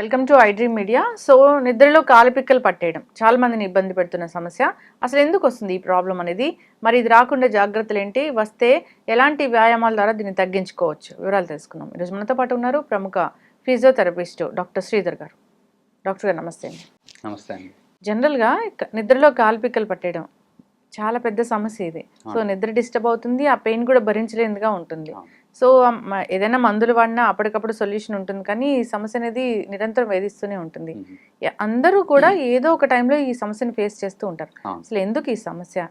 Welcome to iDream media. So నిద్రలో కాలిపిక్కలు పట్టేయడం చాలా మందిని ఇబ్బంది పెడుతున్న సమస్య. అసలు ఎందుకు వస్తుంది ఈ ప్రాబ్లం అనేది? మరి ఇది రాకుండా జాగ్రత్తలు ఏంటి? వస్తే ఎలాంటి వ్యాయామాల ద్వారా దీన్ని తగ్గించుకోవచ్చు? వివరాలు తెలుసుకుందాం. ఈరోజు మనతో పాటు ఉన్నారు ప్రముఖ ఫిజియోథెరపిస్ట్ డాక్టర్ శ్రీధర్ గారు. డాక్టర్ గారు నమస్తే అండి. నమస్తే అండి. జనరల్గా నిద్రలో కాలిపిక్కలు పట్టేయడం చాలా పెద్ద సమస్య ఇది. సో. నిద్ర డిస్టర్బ్ అవుతుంది ఆ పెయిన్ కూడా భరించలేనిదిగా ఉంటుంది. సో ఏదైనా మందులు వాడినా అప్పటికప్పుడు సొల్యూషన్ ఉంటుంది. కానీ ఈ సమస్య అనేది నిరంతరం వేధిస్తూనే ఉంటుంది. అందరూ కూడా ఏదో ఒక టైంలో ఈ సమస్యను ఫేస్ చేస్తూ ఉంటారు. అసలు ఎందుకు ఈ సమస్య?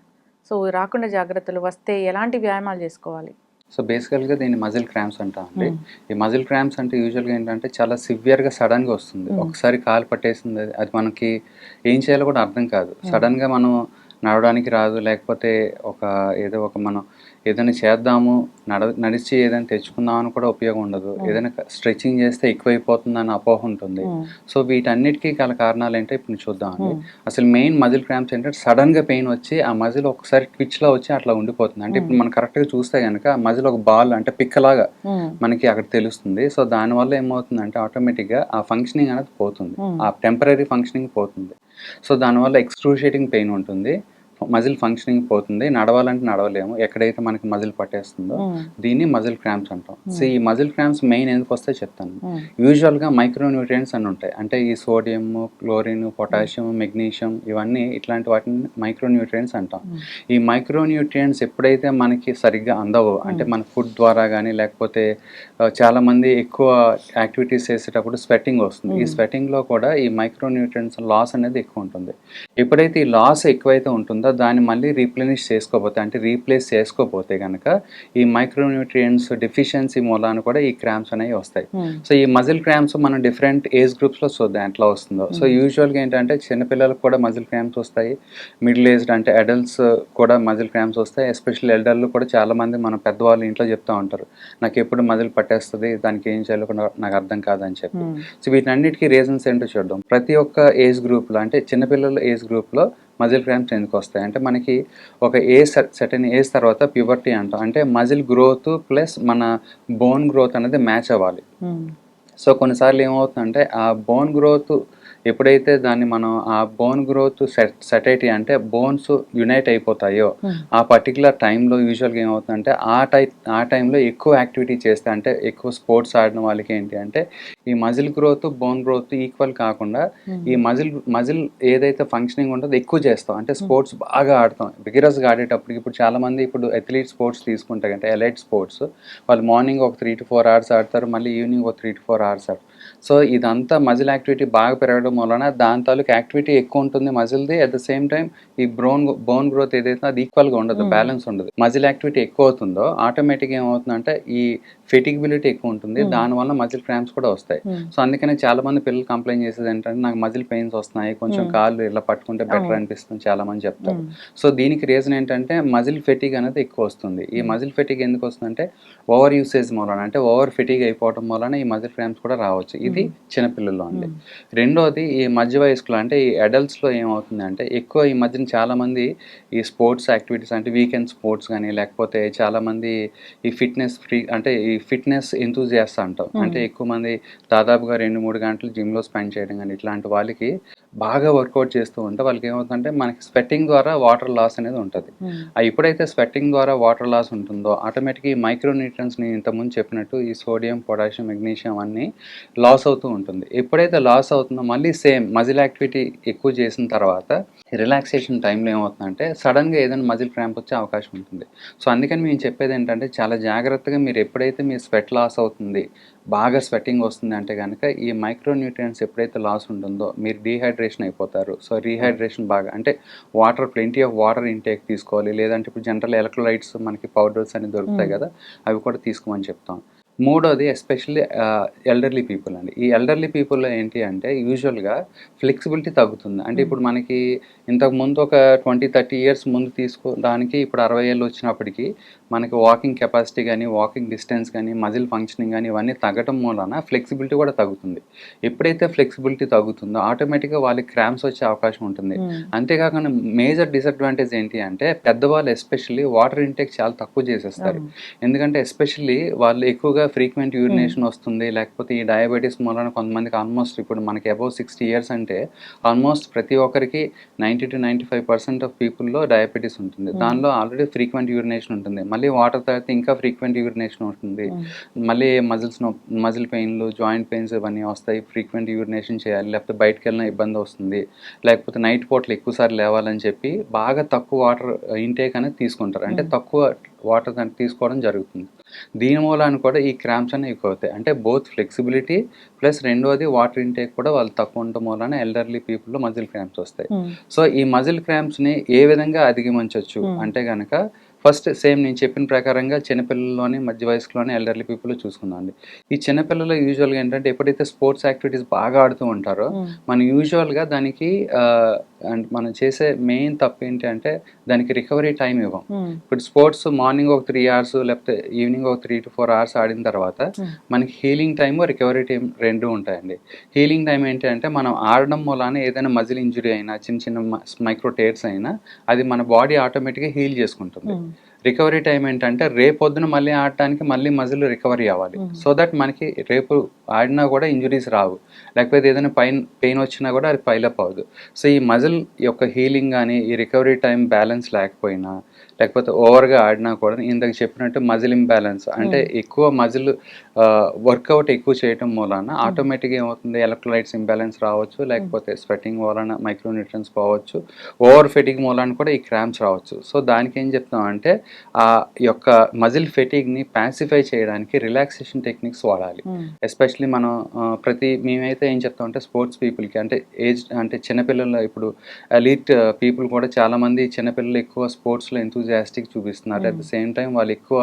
సో రాకుండా జాగ్రత్తలు వస్తే ఎలాంటి వ్యాయామాలు చేసుకోవాలి? సో బేసికల్గా దీన్ని మజిల్ క్రాంప్స్ అంటాం అండి. ఈ మజిల్ క్రాంప్స్ అంటే యూజువల్గా ఏంటంటే చాలా సివియర్గా సడన్గా వస్తుంది. ఒకసారి కాలు పట్టేసింది అది- అది మనకి ఏం చేయాలో కూడా అర్థం కాదు. సడన్గా మనం నడవడానికి రాదు లేకపోతే ఒక ఏదో ఒక మనం ఏదైనా చేద్దాము నడ నడిచి ఏదైనా తెచ్చుకుందామని కూడా ఉపయోగం ఉండదు. ఏదైనా స్ట్రెచ్చింగ్ చేస్తే ఎక్కువైపోతుందని అపోహ ఉంటుంది. సో వీటన్నిటికీ గల కారణాలు ఏంటో ఇప్పుడు చూద్దాం అండి. అసలు మెయిన్ మజిల్ క్రాంప్స్ ఏంటంటే సడన్గా పెయిన్ వచ్చి ఆ మజిల్ ఒకసారి ట్విచ్లో వచ్చి అట్లా ఉండిపోతుంది. అంటే ఇప్పుడు మనం కరెక్ట్గా చూస్తే కనుక ఆ మజిల్ ఒక బాల్ అంటే పిక్కలాగా మనకి అక్కడ తెలుస్తుంది. సో దానివల్ల ఏమవుతుందంటే ఆటోమేటిక్గా ఆ ఫంక్షనింగ్ అనేది పోతుంది. ఆ టెంపరీ ఫంక్షనింగ్ పోతుంది. సో దానివల్ల ఎక్స్క్రూషియేటింగ్ పెయిన్ ఉంటుంది. మజిల్ ఫంక్షనింగ్ పోతుంది నడవాలంటే నడవలేము. ఎక్కడైతే మనకి మజిల్ పట్టేస్తుందో దీన్ని మజిల్ క్రాంప్స్ అంటాం. సో ఈ మజిల్ క్రాంప్స్ మెయిన్ ఎందుకు వస్తే చెప్తాను. యూజువల్గా మైక్రో న్యూట్రియంట్స్ అని ఉంటాయి. అంటే ఈ సోడియం క్లోరిన్ పొటాషియం మెగ్నీషియం ఇవన్నీ ఇట్లాంటి వాటిని మైక్రో న్యూట్రియంట్స్ అంటాం ఈ మైక్రో న్యూట్రియంట్స్ ఎప్పుడైతే మనకి సరిగ్గా అందవో అంటే మన ఫుడ్ ద్వారా కానీ లేకపోతే ఆ, చాలా మంది ఎక్కువ యాక్టివిటీస్ చేసేటప్పుడు స్వెట్టింగ్ వస్తుంది. ఈ స్వెట్టింగ్లో కూడా ఈ మైక్రో న్యూట్రియంట్స్ లాస్ అనేది ఎక్కువ ఉంటుంది. ఎప్పుడైతే ఈ లాస్ ఎక్కువైతే ఉంటుందో దాన్ని మళ్ళీ రీప్లెనిష్ చేసుకోపోతే అంటే రీప్లేస్ చేసుకోపోతే కనుక ఈ మైక్రో న్యూట్రియంట్స్ డెఫిషియన్సీ మూలాన కూడా ఈ క్రాంప్స్ అనేవి వస్తాయి. సో ఈ మజిల్ క్రాంప్స్ మనం డిఫరెంట్ ఏజ్ గ్రూప్స్లో చూద్దాం ఎట్లా వస్తుందో. సో యూజువల్గా ఏంటంటే చిన్నపిల్లలకు కూడా మజిల్ క్రాంప్స్ వస్తాయి. మిడిల్ ఏజ్డ్ అంటే అడల్ట్స్ కూడా మజిల్ క్రాంప్స్ వస్తాయి. ఎస్పెషల్లీ ఎల్డర్లు కూడా చాలా మంది మన పెద్దవాళ్ళు ఇంట్లో చెప్తా ఉంటారు నాకు ఎప్పుడు మజిల్ పట్టేస్తుంది దానికి ఏం చేయాలో నాకు అర్థం కాదని చెప్పి. సో వీటన్నిటికీ రీజన్స్ ఏంటో చూద్దాం. ప్రతి ఒక్క ఏజ్ గ్రూప్లో అంటే చిన్నపిల్లల ఏజ్ గ్రూప్లో మజిల్ క్రాంప్స్ ఎందుకు వస్తాయి? అంటే మనకి ఒక ఏజ్ సర్టెన్ ఏజ్ తర్వాత ప్యూబర్టీ అంటాం. అంటే మజిల్ గ్రోత్ ప్లస్ మన బోన్ గ్రోత్ అనేది మ్యాచ్ అవ్వాలి. సో కొన్నిసార్లు ఏమవుతుందంటే ఆ బోన్ గ్రోత్ ఎప్పుడైతే దాన్ని మనం ఆ బోన్ గ్రోత్ సెట్ సెటైటీ అంటే బోన్స్ యునైట్ అయిపోతాయో ఆ పర్టికులర్ టైంలో యూజువల్గా ఏమవుతుందంటే ఆ టై ఆ టైంలో ఎక్కువ యాక్టివిటీ చేస్తే అంటే ఎక్కువ స్పోర్ట్స్ ఆడిన వాళ్ళకి ఏంటి అంటే ఈ muscle growth bone growth equal కాకుండా ఈ మజిల్ మజిల్ ఏదైతే ఫంక్షనింగ్ ఉంటుందో ఎక్కువ చేస్తాం. అంటే స్పోర్ట్స్ బాగా ఆడతాం. బిగిరస్గా ఆడేటప్పటికి ఇప్పుడు చాలా మంది ఇప్పుడు అథ్లీట్ స్పోర్ట్స్ తీసుకుంటే అంటే ఎలైట్ స్పోర్ట్స్ వాళ్ళు మార్నింగ్ ఒక త్రీ టు ఫోర్ అవర్స్ ఆడతారు మళ్ళీ ఈవినింగ్ ఒక త్రీ టు ఫోర్ అవర్స్ ఆడతారు. సో ఇదంతా మజిల్ యాక్టివిటీ బాగా పెరగడం వలన దాని తాలూకు యాక్టివిటీ ఎక్కువ ఉంటుంది మజిల్ది అట్ ద సేమ్ టైం ఈ బ్రోన్ బోన్ గ్రోత్ ఏదైతే అది ఈక్వల్గా ఉండదు Hmm. బ్యాలెన్స్ ఉండదు మజిల్ యాక్టివిటీ ఎక్కువ అవుతుందో ఆటోమేటిక్గా ఏమవుతుందంటే ఈ ఫెటిగిబిలిటీ ఎక్కువ ఉంటుంది Hmm. దానివల్ల మజిల్ క్రాంప్స్ కూడా వస్తాయి సో అందుకనే చాలా మంది పిల్లలు కంప్లైంట్ చేసేది ఏంటంటే నాకు మజిల్ పెయిన్స్ వస్తున్నాయి కొంచెం Hmm. కాళ్ళు ఇలా పట్టుకుంటే బెటర్. అనిపిస్తుంది చాలా మంది చెప్తారు సో దీనికి రీజన్ ఏంటంటే మజిల్ ఫెటిగ్ అనేది ఎక్కువ వస్తుంది ఈ Hmm. మజిల్ ఫెటిగ్ ఎందుకు వస్తుందంటే ఓవర్ యూసేజ్ మూలన అంటే ఓవర్ ఫెటిగ్ అయిపోవడం వలన ఈ మజిల్ క్రాంప్స్ కూడా రావచ్చు ఇది. చిన్నపిల్లల్లో అండి రెండోది ఈ మధ్య వయస్కులు అంటే ఈ అడల్ట్స్లో ఏమవుతుంది అంటే ఎక్కువ ఈ మధ్యన చాలా మంది ఈ స్పోర్ట్స్ యాక్టివిటీస్ అంటే వీకెండ్ స్పోర్ట్స్ కానీ లేకపోతే చాలా మంది ఈ ఫిట్నెస్ ఫ్రీ అంటే ఈ ఫిట్నెస్ ఎంతూజియాస్ట్ అంటాం. Hmm. అంటే ఎక్కువ మంది దాదాపుగా రెండు మూడు గంటలు జిమ్లో స్పెండ్ చేయడం కానీ ఇట్లాంటి వాళ్ళకి బాగా వర్కౌట్ చేస్తూ ఉంటే వాళ్ళకి ఏమవుతుందంటే మనకి స్వెట్టింగ్ ద్వారా వాటర్ లాస్ అనేది ఉంటుంది. ఆ ఎప్పుడైతే స్వెట్టింగ్ ద్వారా వాటర్ లాస్ ఉంటుందో ఆటోమేటిక్గా ఈ మైక్రో న్యూట్రియన్స్ నేను ఇంతకుముందు చెప్పినట్టు ఈ సోడియం పొటాషియం మెగ్నీషియం అన్నీ లాస్ అవుతూ ఉంటుంది. ఎప్పుడైతే లాస్ అవుతుందో మళ్ళీ సేమ్ మజిల్ యాక్టివిటీ ఎక్కువ చేసిన తర్వాత రిలాక్సేషన్ టైంలో ఏమవుతుందంటే సడన్గా ఏదైనా మజిల్ క్రాంప్ వచ్చే అవకాశం ఉంటుంది. సో అందుకని మేము చెప్పేది ఏంటంటే చాలా జాగ్రత్తగా మీరు ఎప్పుడైతే మీ స్వెట్ లాస్ అవుతుంది బాగా స్వెట్టింగ్ వస్తుంది అంటే కనుక ఈ మైక్రో న్యూట్రియన్స్ ఎప్పుడైతే లాస్ ఉంటుందో మీరు డీహైడ్రేషన్ అయిపోతారు. సో రీహైడ్రేషన్ బాగా అంటే water plenty of water intake తీసుకోవాలి. లేదంటే ఇప్పుడు జనరల్ ఎలక్ట్రోలైట్స్ మనకి పౌడర్స్ అని దొరుకుతాయి. కదా అవి కూడా తీసుకోమని చెప్తాం. మూడోది ఎస్పెషల్లీ ఎల్డర్లీ పీపుల్ అండి. ఈ ఎల్డర్లీ పీపుల్లో ఏంటి అంటే యూజువల్గా ఫ్లెక్సిబిలిటీ తగ్గుతుంది. అంటే ఇప్పుడు మనకి ఇంతకు ముందు ఒక ట్వంటీ థర్టీ ఇయర్స్ ముందు తీసుకోవడానికి ఇప్పుడు అరవై ఏళ్ళు వచ్చినప్పటికీ మనకి వాకింగ్ కెపాసిటీ కానీ వాకింగ్ డిస్టెన్స్ కానీ మజిల్ ఫంక్షనింగ్ కానీ ఇవన్నీ తగ్గటం మూలన ఫ్లెక్సిబిలిటీ కూడా తగ్గుతుంది. ఎప్పుడైతే ఫ్లెక్సిబిలిటీ తగ్గుతుందో ఆటోమేటిక్గా వాళ్ళకి క్రామ్స్ వచ్చే అవకాశం ఉంటుంది. అంతేకాకుండా మేజర్ డిసడ్వాంటేజ్ ఏంటి అంటే పెద్దవాళ్ళు ఎస్పెషల్లీ వాటర్ ఇంటేక్ చాలా తక్కువ చేసేస్తారు. ఎందుకంటే ఎస్పెషల్లీ వాళ్ళు ఎక్కువగా ఫ్రీక్వెంట్ యూరినేషన్ వస్తుంది లేకపోతే ఈ డయాబెటీస్ మూలన కొంతమందికి ఆల్మోస్ట్ ఇప్పుడు మనకి అబౌవ్ సిక్స్టీ ఇయర్స్ అంటే ఆల్మోస్ట్ ప్రతి ఒక్కరికి ninety two ninety five percent of పీపుల్లో diabetes ఉంటుంది. దానిలో ఆల్రెడీ ఫ్రీక్వెంట్ యూరినేషన్ ఉంటుంది. మళ్ళీ వాటర్ తాగితే ఇంకా ఫ్రీక్వెంట్ యూరినేషన్ ఉంటుంది. మళ్ళీ మజిల్స్ మజిల్ పెయిన్లు జాయింట్ పెయిన్స్ ఇవన్నీ వస్తాయి. ఫ్రీక్వెంట్ యూరినేషన్ చేయాలి. లేకపోతే బయటకు వెళ్ళిన ఇబ్బంది వస్తుంది. లేకపోతే నైట్ పూటలు ఎక్కువసార్లు లేవాలని చెప్పి బాగా తక్కువ వాటర్ ఇంటేక్ అనేది తీసుకుంటారు. అంటే తక్కువ వాటర్ దాన్ని తీసుకోవడం జరుగుతుంది. దీని మూలాన కూడా ఈ క్రాంప్స్ అనేవి ఎక్కువ అవుతాయి. అంటే బోత్ ఫ్లెక్సిబిలిటీ ప్లస్ రెండోది వాటర్ ఇంటేక్ కూడా వాళ్ళు తక్కువ ఉండటం మూలాన ఎల్డర్లీ పీపుల్లో మజిల్ క్రాంప్స్ వస్తాయి. సో ఈ మజిల్ క్రాంప్స్ని ఏ విధంగా అధిగమించవచ్చు Hmm. అంటే కనుక ఫస్ట్ సేమ్ నేను చెప్పిన ప్రకారంగా చిన్నపిల్లల్లోని మధ్య వయసులోని ఎల్డర్లీ పీపుల్ చూసుకుందాం అండి. ఈ చిన్నపిల్లలు యూజువల్గా ఏంటంటే ఎప్పుడైతే స్పోర్ట్స్ యాక్టివిటీస్ బాగా ఆడుతూ ఉంటారో మనం యూజువల్గా దానికి అండ్ మనం చేసే మెయిన్ తప్పు ఏంటి అంటే దానికి రికవరీ టైం ఇవ్వం. ఇప్పుడు స్పోర్ట్స్ మార్నింగ్ ఒక త్రీ అవర్స్ లేకపోతే ఈవినింగ్ ఒక త్రీ టు ఫోర్ అవర్స్ ఆడిన తర్వాత మనకి హీలింగ్ టైమ్ రికవరీ టైం రెండు ఉంటాయండి. హీలింగ్ టైం ఏంటి అంటే మనం ఆడడం మూలాన ఏదైనా మజిల్ ఇంజురీ అయినా చిన్న చిన్న మైక్రో టేర్స్ అయినా అది మన బాడీ ఆటోమేటిక్గా హీల్ చేసుకుంటుంది. రికవరీ టైం ఏంటంటే రేపొద్దున మళ్ళీ ఆడటానికి మళ్ళీ మజిల్ రికవరీ అవ్వాలి. సో దట్ మనకి రేపు ఆడినా కూడా ఇంజురీస్ రావు. లేకపోతే ఏదైనా పైన్ పెయిన్ వచ్చినా కూడా అది పైలప్ అవ్వదు. సో ఈ మజిల్ యొక్క హీలింగ్ కానీ ఈ రికవరీ టైం బ్యాలెన్స్ లేకపోయినా లేకపోతే ఓవర్గా ఆడినా కూడా ఇందాక చెప్పినట్టు మజిల్ ఇంబ్యాలెన్స్ అంటే ఎక్కువ మజిల్ వర్కౌట్ ఎక్కువ చేయటం మూలాన ఆటోమేటిక్గా ఏమవుతుంది? ఎలక్ట్రోలైట్స్ ఇంబ్యాలెన్స్ రావచ్చు లేకపోతే స్వెట్టింగ్ వలన మైక్రోన్యూట్రన్స్ పోవచ్చు ఓవర్ ఫెటిక్ మూలాన కూడా ఈ క్రాంప్స్ రావచ్చు. సో దానికి ఏం చెప్తాం అంటే ఆ యొక్క మజిల్ ఫెటిక్ని ప్యాసిఫై చేయడానికి రిలాక్సేషన్ టెక్నిక్స్ వాడాలి. ఎస్పెషలీ మనం ప్రతి మేమైతే ఏం చెప్తాం అంటే స్పోర్ట్స్ పీపుల్కి అంటే ఏజ్ అంటే చిన్నపిల్లలు ఇప్పుడు ఎలీట్ పీపుల్ కూడా చాలా మంది చిన్నపిల్లలు ఎక్కువ స్పోర్ట్స్లో ఎంతూజియాస్టిక్ చూపిస్తున్నారు. అట్ ద సేమ్ టైం వాళ్ళు ఎక్కువ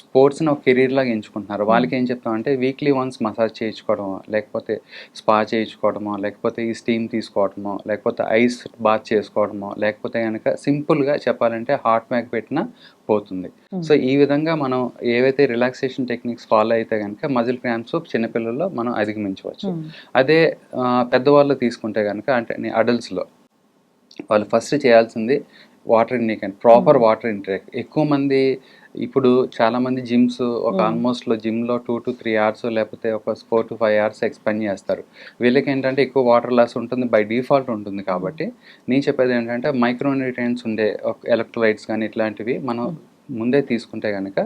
స్పోర్ట్స్ని ఒక కెరీర్ లాగా ఎంచుకుంటున్నారు. వాళ్ళకి ఏం చెప్తాం అంటే వీక్లీ వన్స్ మసాజ్ చేయించుకోవడమో లేకపోతే స్పా చేయించుకోవడమో లేకపోతే ఈ స్టీమ్ తీసుకోవడమో లేకపోతే ఐస్ బాత్ చేసుకోవడమో లేకపోతే కనుక సింపుల్గా చెప్పాలంటే హాట్ బ్యాగ్ పెట్టినా పోతుంది. సో ఈ విధంగా మనం ఏవైతే రిలాక్సేషన్ టెక్నిక్స్ ఫాలో అయితే కనుక మజిల్ క్రాంప్స్ చిన్నపిల్లల్లో మనం అధిగమించవచ్చు. అదే ఆ, పెద్దవాళ్ళు తీసుకుంటే కనుక అంటే అడల్ట్స్లో వాళ్ళు ఫస్ట్ చేయాల్సింది water intake and proper water intake ఎక్కువ మంది ఇప్పుడు చాలా మంది జిమ్స్ ఒక Mm. ఆల్మోస్ట్లో జిమ్లో టూ టు త్రీ అవర్స్ లేకపోతే ఒక four to five hours expend చేస్తారు. వీళ్ళకి ఏంటంటే ఎక్కువ వాటర్ లాస్ ఉంటుంది బై డిఫాల్ట్ ఉంటుంది కాబట్టి నేను చెప్పేది ఏంటంటే మైక్రోన్యూట్రియన్స్ ఉండే ఎలక్ట్రోలైట్స్ కానీ ఇట్లాంటివి మనం ముందే తీసుకుంటే కనుక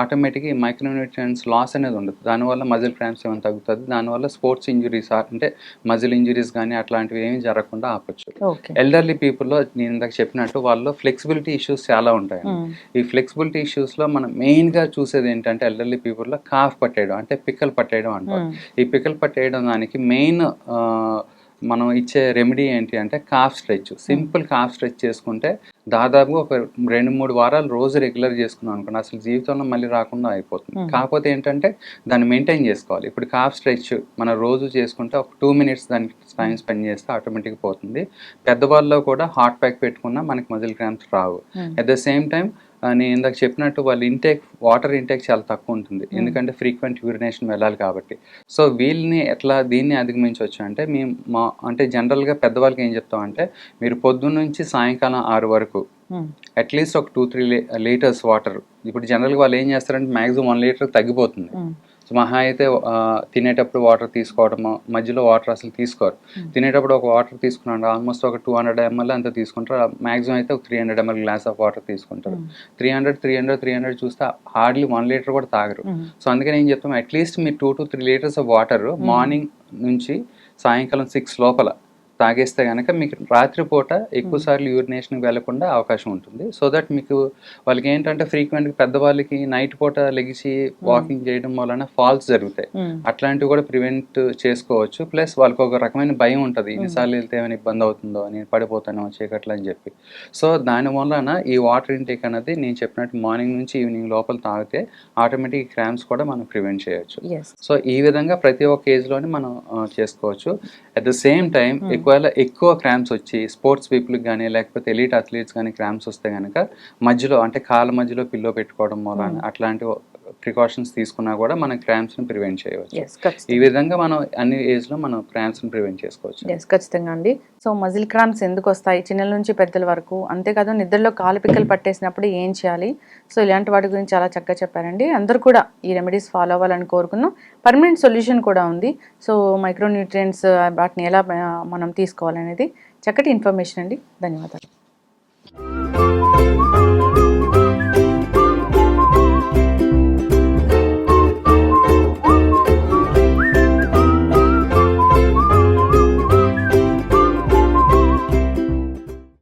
ఆటోమేటిక్గా ఈ మైక్రోన్యూట్రియన్స్ లాస్ అనేది ఉండదు. దానివల్ల మజిల్ క్రాంప్స్ ఏమైనా తగ్గుతుంది దానివల్ల స్పోర్ట్స్ ఇంజురీస్ అంటే మజిల్ ఇంజురీస్ కానీ అట్లాంటివి ఏమీ జరగకుండా ఆపచ్చు. ఎల్డర్లీ పీపుల్లో నేను ఇందాక చెప్పినట్టు వాళ్ళు ఫ్లెక్సిబిలిటీ ఇష్యూస్ చాలా ఉంటాయి ఈ ఫ్లెక్సిబిలిటీ ఇష్యూస్లో మనం మెయిన్గా చూసేది ఏంటంటే ఎల్డర్లీ పీపుల్లో కాఫ్ పట్టేయడం అంటే పిక్కలు పట్టేయడం అంటారు. ఈ పిక్కలు పట్టేయడం దానికి మెయిన్ మనం ఇచ్చే రెమెడీ ఏంటి అంటే calf stretch simple calf stretch చేసుకుంటే దాదాపుగా ఒక రెండు మూడు వారాలు రోజు రెగ్యులర్ చేసుకున్నాం అనుకోండి. అసలు జీవితంలో మళ్ళీ రాకుండా అయిపోతుంది. కాకపోతే ఏంటంటే దాన్ని మెయింటైన్ చేసుకోవాలి. ఇప్పుడు కాఫ్ స్ట్రెచ్ మన రోజు చేసుకుంటే ఒక టూ మినిట్స్ దానికి టైం స్పెండ్ చేస్తే ఆటోమేటిక్ పోతుంది. పెద్దవాళ్ళలో కూడా హాట్ ప్యాక్ పెట్టుకున్నా మనకి మజిల్ క్రాంప్స్ రావు. అట్ ద సేమ్ టైం నేను ఇందాక చెప్పినట్టు వాళ్ళ ఇంటేక్ వాటర్ ఇంటేక్ చాలా తక్కువ ఉంటుంది. ఎందుకంటే ఫ్రీక్వెంట్ యూరినేషన్ వెళ్ళాలి కాబట్టి. సో వీళ్ళని ఎట్లా దీన్ని అధిగమించవచ్చు అంటే మేము మా అంటే జనరల్గా పెద్దవాళ్ళకి ఏం చెప్తాం అంటే మీరు పొద్దున్న నుంచి సాయంకాలం ఆరు వరకు అట్లీస్ట్ ఒక టూ త్రీ లీటర్స్ వాటర్ ఇప్పుడు జనరల్గా వాళ్ళు ఏం చేస్తారంటే మ్యాక్సిమం వన్ లీటర్ తగ్గిపోతుంది. సో మహా అయితే తినేటప్పుడు వాటర్ తీసుకోవడము మధ్యలో వాటర్ అసలు తీసుకోరు. Hmm. తినేటప్పుడు ఒక వాటర్ తీసుకున్నాడు ఆల్మోస్ట్ ఒక టూ హండ్రెడ్ ఎంఎల్ అంత తీసుకుంటారు మ్యాక్సిమం అయితే ఒక three hundred ml glass of water తీసుకుంటారు. Three hundred three hundred three hundred చూస్తే హార్డ్లీ వన్ లీటర్ కూడా తాగరు. సో అందుకని ఏం చెప్తాం అట్లీస్ట్ మీరు two to three litres of water morning నుంచి సాయంకాలం సిక్స్ లోపల తాగేస్తే కనుక మీకు రాత్రిపూట ఎక్కువ సార్లు యూరినేషన్కి వెళ్ళకుండా అవకాశం ఉంటుంది. సో దట్ మీకు వాళ్ళకి ఏంటంటే ఫ్రీక్వెంట్గా పెద్దవాళ్ళకి నైట్ పూట లెగిసి వాకింగ్ చేయడం వలన ఫాల్స్ జరుగుతాయి. అట్లాంటివి కూడా ప్రివెంట్ చేసుకోవచ్చు. ప్లస్ వాళ్ళకి ఒక రకమైన భయం ఉంటుంది. ఎన్నిసార్లు వెళ్తే ఏమైనా ఇబ్బంది అవుతుందో నేను పడిపోతాను చీకట్లో అని చెప్పి. సో దాని వలన ఈ వాటర్ ఇంటేక్ అనేది నేను చెప్పినట్టు మార్నింగ్ నుంచి ఈవినింగ్ లోపల తాగితే ఆటోమేటిక్ క్రామ్స్ కూడా మనం ప్రివెంట్ చేయొచ్చు. సో ఈ విధంగా ప్రతి ఒక్క ఏజ్లోని మనం చేసుకోవచ్చు. At the same time. ఎక్కువ ఒకవేళ ఎక్కువ క్రాంప్స్ వచ్చి స్పోర్ట్స్ పీపుల్కి కానీ లేకపోతే ఎలీట్ అథ్లీట్స్ కానీ క్రాంప్స్ వస్తే కనుక మధ్యలో అంటే కాళ్ళ మధ్యలో పిల్లో పెట్టుకోవడం మూలన అట్లాంటి ప్రికాషన్స్ తీసుకున్నా కూడా మనం క్రాంప్స్ని ప్రివెంట్ చేయవచ్చు. ఈ విధంగా మనం అన్ని ఏజ్లో మనం క్రాంప్స్ని ప్రివెంట్ చేసుకోవచ్చు. ఖచ్చితంగా అండి. సో మజిల్ క్రాంప్స్ ఎందుకు వస్తాయి? చిన్నల నుంచి పెద్దల వరకు. అంతేకాదు నిద్రలో కాలు పిక్కలు పట్టేసినప్పుడు ఏం చేయాలి? సో ఇలాంటి వాటి గురించి చాలా చక్కగా చెప్పారండి. అందరూ కూడా ఈ రెమెడీస్ ఫాలో అవ్వాలని కోరుకున్నాం. పర్మనెంట్ సొల్యూషన్ కూడా ఉంది. సో మైక్రోన్యూట్రియంట్స్ వాటిని ఎలా మనం తీసుకోవాలనేది చక్కటి ఇన్ఫర్మేషన్ అండి. ధన్యవాదాలు.